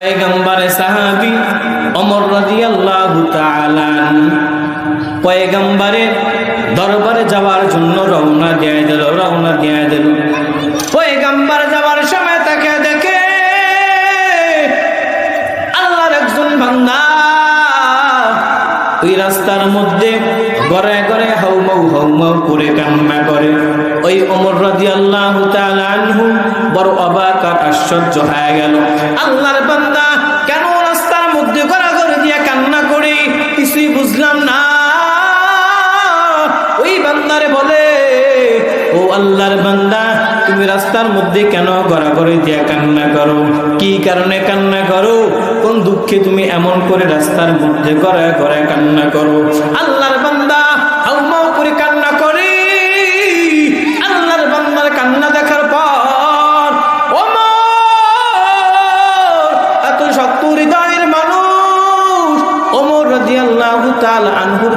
পয়গম্বর সাহাবি অমর রাদিয়াল্লাহু তাআলা পয়গম্বরের দরবারে যাওয়ার জন্য রওনা দিয়ে দিল, রওনা দিয়ে দিল। পয়গম্বর যাওয়ার সময় তাকে দেখে আল্লাহর একজন বান্দা ওই রাস্তার মধ্যে গড়ে গড়ে হাউমাউ হাউমাউ করে কান্না করে। ওই অমর রাজি আল্লাহ আনহু বড় অবাক আর আশ্চর্য হয়ে গেল। আল্লাহর বান্দা, কেন রাস্তার মধ্যে গড়া গড়ে দিয়ে কান্না করে? কিছুই বুঝলাম না। ওই বান্দারে বলে, ও আল্লাহর বান্দা, তুমি রাস্তার মধ্যে কেন গড়াগড়ি দিয়ে কান্না করো? কি কারণে কান্না করো? কোন দুঃখে তুমি এমন করে রাস্তার মধ্যে গড়া গড়া কান্না করো? আল্লাহর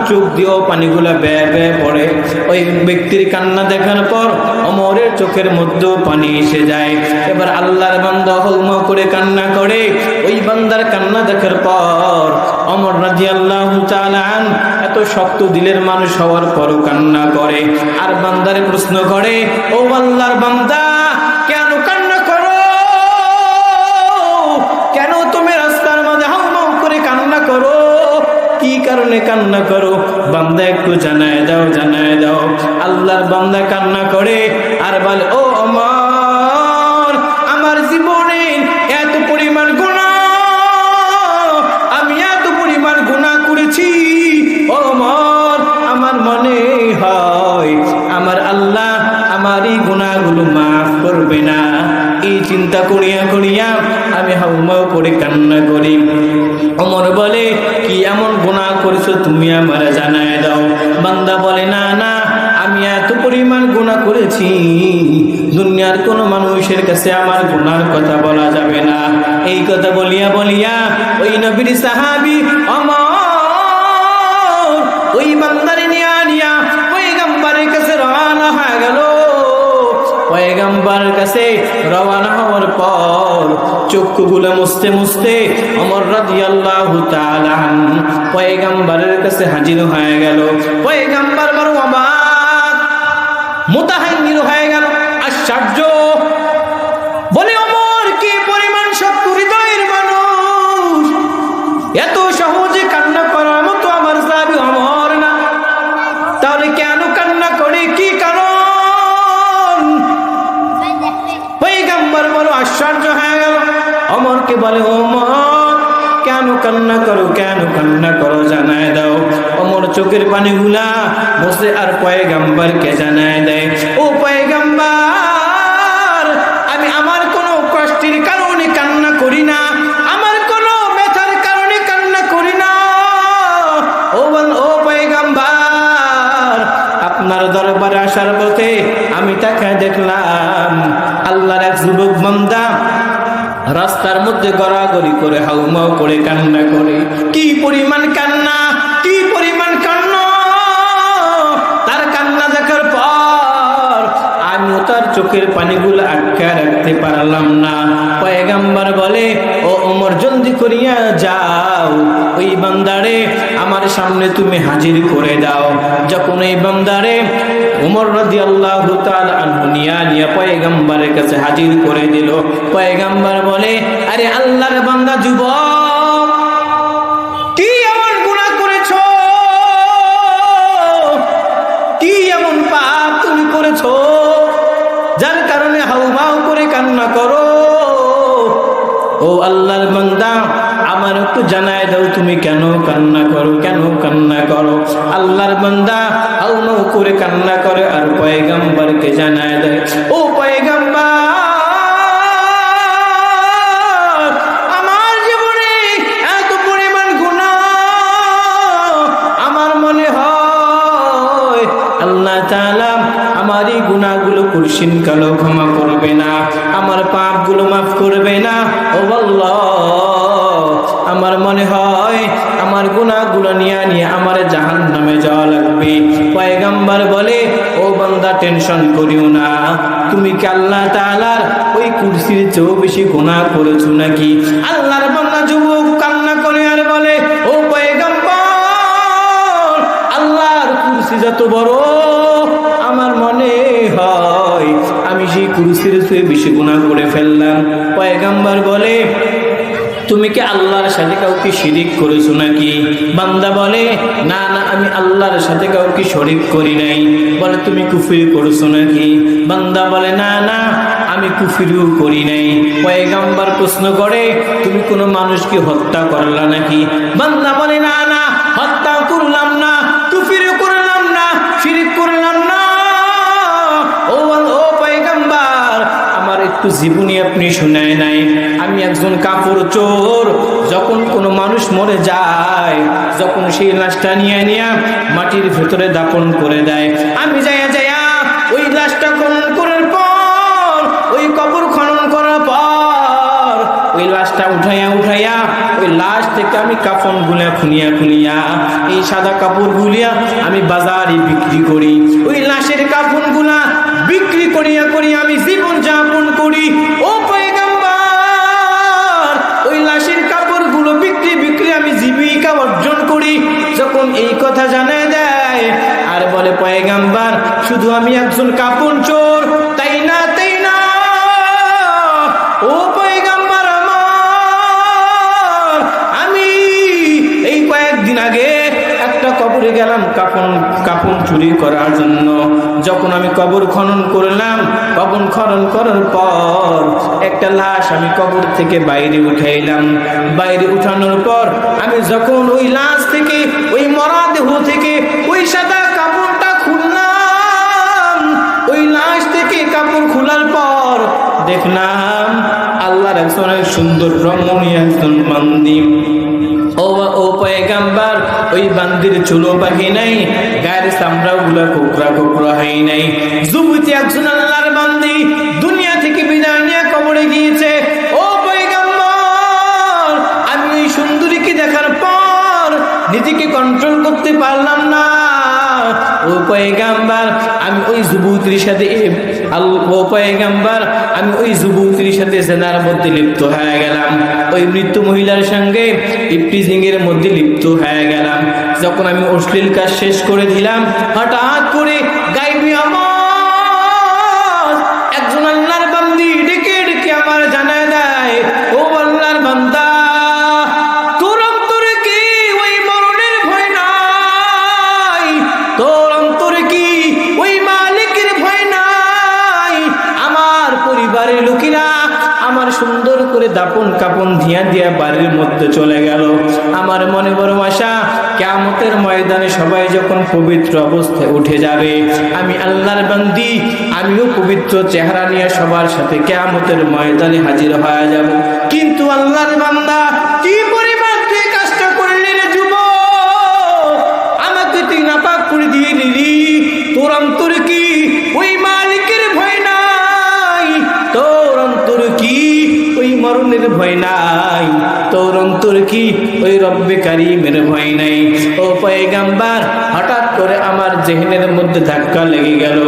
চোখ দিয়েও পানিগুলা বেয়ে বেয়ে পড়ে। ওই ব্যক্তির কান্না দেখার পর ওমরের চোখের মধ্যেও পানি এসে যায়। এবার আল্লাহর বান্দা হলমা করে কান্না করে। ওই বান্দার কান্না দেখার পর অমর রাদিয়াল্লাহু তাআলা আন এত শক্ত দিলের মানুষ হওয়ার পরও কান্না করে। আর বান্দারে প্রশ্ন করে, ও আল্লাহর বান্দা, কেন কান্না করো? কেন তুমি রাস্তার মাঝে হাউমাউ করে কান্না করো? কি কারণে কান্না করো? বান্দা একটু জানায় দাও জানায় দাও। আল্লাহর বান্দা কান্না করে আর বলে, ও আমার আমার জীবনে এত পরিমাণ গুণা আমি এত পরিমাণ গুণা করেছি। ও আমার মনে হয় আমার আল্লাহ আমার এই গুণাগুলো মাফ করবে না। এই চিন্তা করিয়া করিয়া আমি হাউমাউ করে কান্না করি। অমর বলে, কি এমন গুণা করেছ তুমি আমার জানায় দাও। বান্দা বলে, না না, আমি এত পরিমাণ গুণা করেছি। দুনিয়ার কোন মানুষের কাছে আমার গুনার কথা বলা যাবে না। এই কথা বলিয়া বলিয়া ওই নবীর সাহাবি পয়গাম্বার কাছে রওনা হওয়ার পর চক্ষুগুলো মুছতে মুছতে অমর রাদিয়াল্লাহু তাআলা পয়গাম্বারের কাছে হাজির হয়ে গেল। পয়গাম্বার বড় অবাক মুতাহান্নির হয়ে গেল, আশ্চর্য। কেন কান্না করো, কেন কান্না করো জানায় দাও। অমর চোখের পানিগুলা বসে আর পয়গাম্বারকে জানায় দেয়? ও পয়গাম্বার, আমি আমার কোনো কষ্টের কারণে কান্না করি না, আমার কোনো ব্যথার কারণে করি না। ও ও আপনার দরবারে আসার পথে আমি তাকে দেখলাম। আল্লাহর এক যুবক বান্দা রাস্তার মধ্যে গড়াগড়ি করে, হাউমাউ করে, কান্না করে। কি পরিমাণ কান্না, কি পরিমাণ কান্না? তার কান্না দেখার পর আমিও তার চোখের পানিগুলো আটকা রাখতে পারলাম না। পয়গাম্বার বলে, ও ওমর, জলদি করিয়া যাও। ওই বান্দারে আমার সামনে তুমি হাজির করে দাও। যখন এই বান্দারে উমর রাজি আল্লাহ নিয়া নিয়া পয়গাম্বারের কাছে হাজির করে দিল। পয়গাম্বার বলে, আরে আল্লাহর বান্দা কান্না করো। ও আল্লাহর বান্দা আমার একটু জানায় দাও তুমি কেন কান্না করো, কেন কান্না করো? আল্লাহর বান্দা হাউমাউ করে কান্না করে আর পয়গাম্বারকে জানায় দেয়, ও পয়গাম্বার, আমার কুরসিন কালো ক্ষমা করবে না, আমার পাপগুলো মাফ করবে না। ও হয় আমার গুণাগুলো নিয়ে নিয়ে আমার জাহান নামে যাওয়া লাগবে। পয়গাম্বার বলে, ও বান্দা, টেনশন করিও না। তুমি কি আল্লাহ তালার ওই কুর্সির চেয়েও বেশি গুণা করেছ নাকি? আল্লাহর বান্না যুবক কান্না করে আর বলে, ও পয়গাম্বার, আল্লাহর কুর্সি যত বড় আমার মনে হয়, আমি সেই কুর্সির চেয়ে বেশি গুণা করে ফেললাম। পয়গাম্বার বলে তুমি কি আল্লাহর সাথে কাউকে শিরিক করেছ নাকি? বান্দা বলে, না না, আমি আল্লাহর সাথে কাউকে শরিক করি নাই। বলে, তুমি কুফির করেছ নাকি? বান্দা বলে, না না, আমি কুফিরও করি নাই। পয়গাম্বার প্রশ্ন করে, তুমি কোনো মানুষকে হত্যা করলা নাকি? বান্দা বলে, না না, হত্যা করলাম না কুফিরও করলাম না, শিরিক করলাম না। একটু জীবনী আপনি শুনায় চোর, যখন কোনো মানুষ মরে যায়, যখন সেই লাশটা নিয়ে নিয়ে মাটির ভেতরে দাপন করে দেয়। আমি যাইয়া যাইয়া ওই লাশটা খনন করার পর, ওই কবর খনন করার পর, ওই লাশটা উঠাইয়া উঠাইয়া ওই লাশ থেকে আমি কাফনগুলা খুনিয়া খুনিয়া, এই সাদা কাপড় গুলিয়া আমি বাজারে বিক্রি করি। ওই লাশের কাফনগুলা বিক্রি করিয়া করি আমি জীবন যখন এই কথা জানা দেয়, আর বলে, পয়গাম্বার, শুধু আমি একজন কাপড় চোর। তাই না তাই না? ও পয়গাম্বার আমার, আমি এই কয়েকদিন আগে একটা কবরে গেলাম কাপন কাপন চুরি করার জন্য। যখন আমি কবর খনন করলাম, কবর খনন করার পর একটা লাশ আমি কবর থেকে বাইরে উঠাইলাম। বাইরে উঠানোর পর আমি যখন ওই লাশ থেকে ওই মরা দেহ থেকে, ওই সাদা কাপড়টা খুললাম। ওই লাশ থেকে কাপড় খোলার পর দেখলাম আল্লাহর একজন সুন্দর রমণী, একজন বান্দি, দুনিয়া থেকে বিদায় নিয়ে কবরে গিয়েছে। কন্ট্রোল করতে পারলাম না। ও পয়গাম্বার, আমি ওই যুবতীর সাথে ও পয়গাম্বার, আমি ওই যুবতীর সাথে জেনার মধ্যে লিপ্ত হয়ে গেলাম। ওই মৃত্যু মহিলার সঙ্গে ইপটিজিং এর মধ্যে লিপ্ত হয়ে গেলাম। যখন আমি অশ্লীল কাজ শেষ করে দিলাম, হঠাৎ করে ময়দানে সবাই যখন পবিত্র অবস্থায় উঠে যাবে, আমি আল্লাহর বান্দি, আমিও পবিত্র চেহারা নিয়ে সবার সাথে কেমতের ময়দানে হাজির হয়ে যাব। কিন্তু আল্লাহর বান্দা, কি পরিমাণ তুই যুব আমাকে তুই নাপাক করে দিয়ে দিলি। তোর কি ওই মালিকের ভয় নাই? তোর অন্তর কি ওই মরণের ভয় নাই? তোর অন্তর কি? ওই রব্বে কারিমের ভয় নাই। ও পয়গাম্বার, হঠাৎ করে আমার জেহেনের মধ্যে ধাক্কা লেগে গেল।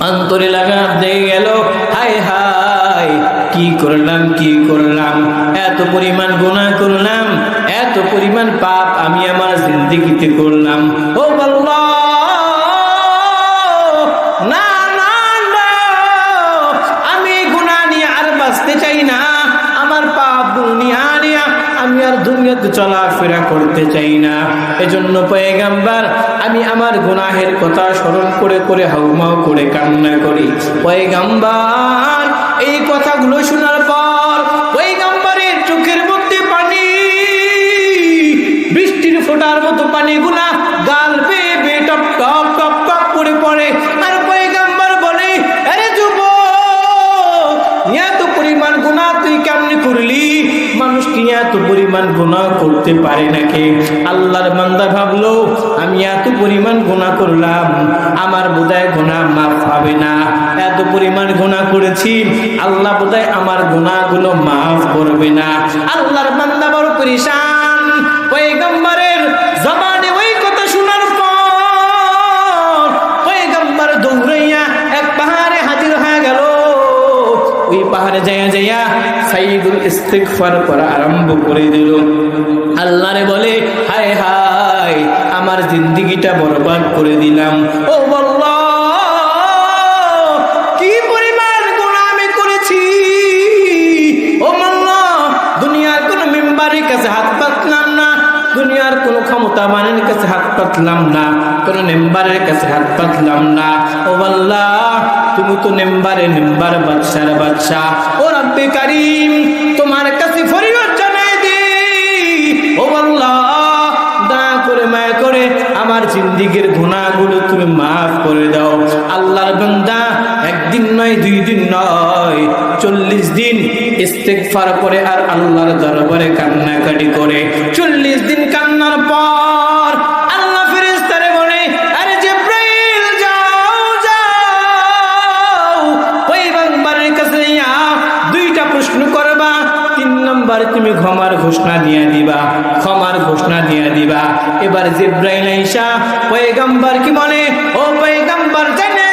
অন্তরে লাগা দিয়ে গেল। হায় হায়, কি করলাম কি করলাম? এত পরিমাণ গুণা করলাম, এত পরিমাণ পাপ আমি আমার জিন্দিগিতে করলাম। ও বল্লা চলাফেরা করতে চাই না। এজন্য পয়গাম্বার, আমি আমার গুনাহের কথা স্মরণ করে করে হাউমাউ করে কান্না করি। পয়গাম্বার, এই কথাগুলো শোনার পর পয়গাম্বারের চোখের মধ্যে পানি, বৃষ্টির ফোটার মতো পানিগুলা এত পরিমাণ গুণা করতে পারে নাকি? আল্লাহর বান্দা ভাবলো, আমি এত পরিমাণ গুণা করলাম, আমার বোধহয় গুণা মাফ হবে না। এত পরিমাণ গুণা করেছি, আল্লাহ বোধহয় আমার গুণাগুলো মাফ করবে না। আল্লাহর বান্দা বড় পরিশান। পাহাড়ে যাইয়া যাইয়া সাইদুল ইস্তিগফার করা আরম্ভ করে দিল। আল্লাহরে বলে, হায় হায়, আমার জিন্দিগিটা বরবাদ করে দিলাম। ও বল্লাহ কোনো কাছে হাত পাতলাম না, কোনো মেম্বারের কাছে হাত পাতলাম না। ও আল্লাহ, তুমি তো নেম্বারে নেম্বার বাদশার বাদশা ও রব্বে কারিম, তোমার কাছে ফরিয়াদ জানাই দি ও আল্লাহ আমার জিন্দিগির গুণাগুলো তুমি মাফ করে দাও। আল্লাহর বান্দা, একদিন নয়, দুই দিন নয়, চল্লিশ দিন করে আর আল্লাহর দরবারে কান্নাকাটি করে। ঘোষণা দিয়ে দিবা, ক্ষমার ঘোষণা দিয়ে দিবা। এবার জিব্রাইল আইসা পয়গাম্বার কি মনে ও পয়গাম্বার, জেনে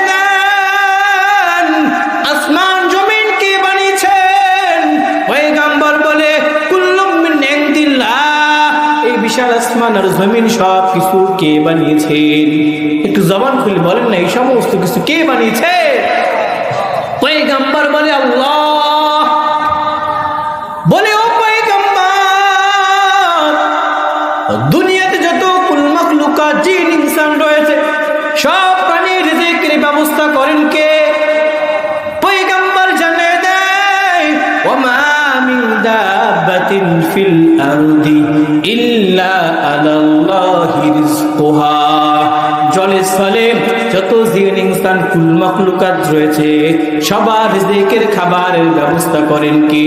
আসমান জমিন কে বানিয়েছেন? পয়গাম্বার বলে, কুল্লুম সব কিছু কে বানিয়েছেন? একটু জবান খুলে বলেন না, এই সমস্ত কিছু কে বানিয়েছে? আরদি যত ইনসান মখলুকাত রয়েছে, সবার রিজিকের খাবারের ব্যবস্থা করেন কে?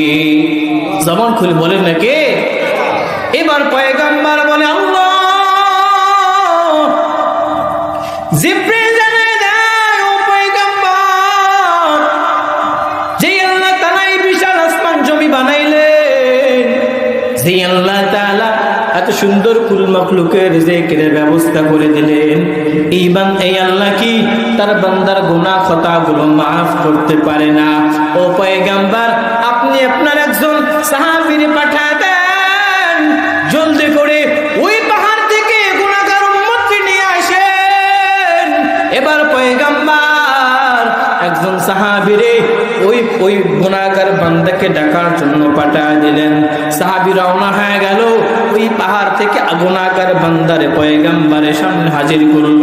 জবান খুলে বলেন না কে? এবার পয়গাম্বার বলে, আল্লাহ! আল্লাহ এত সুন্দর কুল মখলুকের রিজিকের ব্যবস্থা করে দিলেন। এই বান এই আল্লাহ কি? তার বান্দার গুনাহ খতাগুলো মাফ করতে পারে না। ও পয়গাম্বার, আপনি আপনার একজন সাহাবিরে পাঠায় সাহাবিরে ওই ওই গুণাগার বান্দাকে ডাকার জন্য পাঠায় দিলেন। সাহাবি রওনা হয়ে গেল। ওই পাহাড় থেকে গুণাগার বান্দারে পয়গাম্বারের সামনে হাজির করল।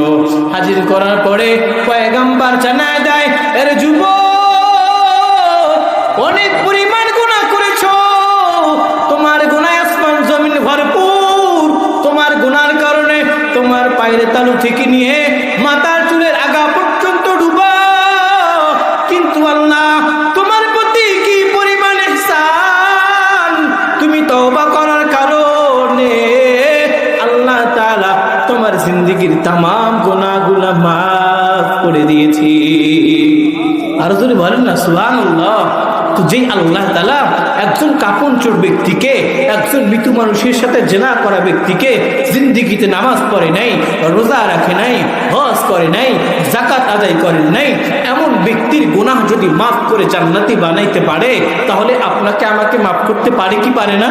হাজির করার পরে পয়গাম্বার জানায় দেয়, এর যুব অনেক পরিমাণ গুণা করেছ। তোমার গুনায় আসমান জমিন ভরপুর। তোমার গুনার কারণে তোমার পায়ের তালু থেকে নিয়ে জিন্দগির তামাম গুনাহগুলো মাফ করে দিয়েছি। আর যদি বলেন না তো যেই আল্লাহ তালা একজন কাপন চোর ব্যক্তিকে, একজন মৃত্যু মানুষের সাথে জেনা করা ব্যক্তিকে জিন্দিগিতে নামাজ পড়ে নাই, রোজা রাখে নাই, হজ করে নাই জাকাত আদায় করেন নাই, এমন ব্যক্তির গুনাহ যদি মাফ করে জান্নাতি বানাইতে পারে, তাহলে আপনাকে আমাকে মাফ করতে পারে কি পারে না?